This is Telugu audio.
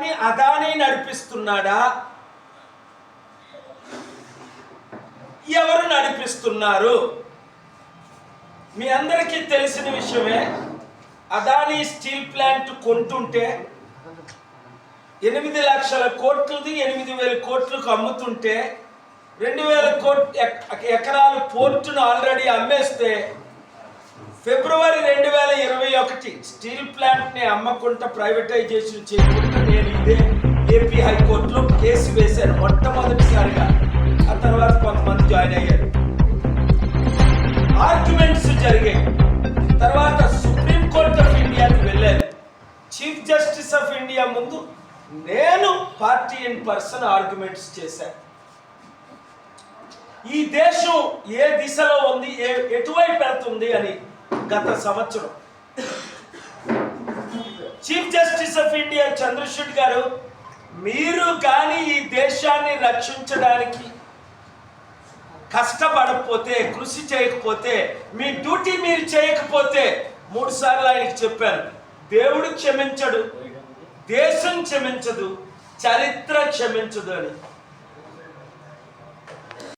ని అదానీ నడిపిస్తున్నాడా? ఎవరు నడిపిస్తున్నారు? మీ అందరికీ తెలిసిన విషయమే అదానీ స్టీల్ ప్లాంట్ కొంటుంటే ఎనిమిది లక్షల కోట్లది ఎనిమిది వేల కోట్లకు అమ్ముతుంటే రెండు వేల కోట్ ఎకరాలు పోర్టును ఆల్రెడీ అమ్మేస్తే ఫిబ్రవరి రెండు వేల ఒకటి. స్టీల్ ప్లాంట్ని అమ్మకుండా ప్రైవేటైజేషన్ చేయకుండా నేను ఇదే ఏపీ హైకోర్టులో కేసు వేశాను మొట్టమొదటిసారిగా. ఆ తర్వాత కొంతమంది జాయిన్ అయ్యారు. ఆర్గ్యుమెంట్స్ జరిగాయి. తర్వాత సుప్రీం కోర్ట్ ఆఫ్ ఇండియాకి వెళ్ళాను. చీఫ్ జస్టిస్ ఆఫ్ ఇండియా ముందు నేను పార్టీ ఇన్ పర్సన్ ఆర్గ్యుమెంట్స్ చేశాను. ఈ దేశం ఏ దిశలో ఉంది ఏ ఎటువైపు వెళ్తుంది అని గత సంవత్సరం chief justice of India Chandrachud గారు మీరు కానీ ఈ దేశాన్ని రక్షించడానికి కష్టపడకపోతే కృషి చేయకపోతే మీ డ్యూటీ మీరు చేయకపోతే మూడు సార్లు ఆయనకి చెప్పాను దేవుడు క్షమించడు దేశం క్షమించదు చరిత్ర క్షమించదు అని.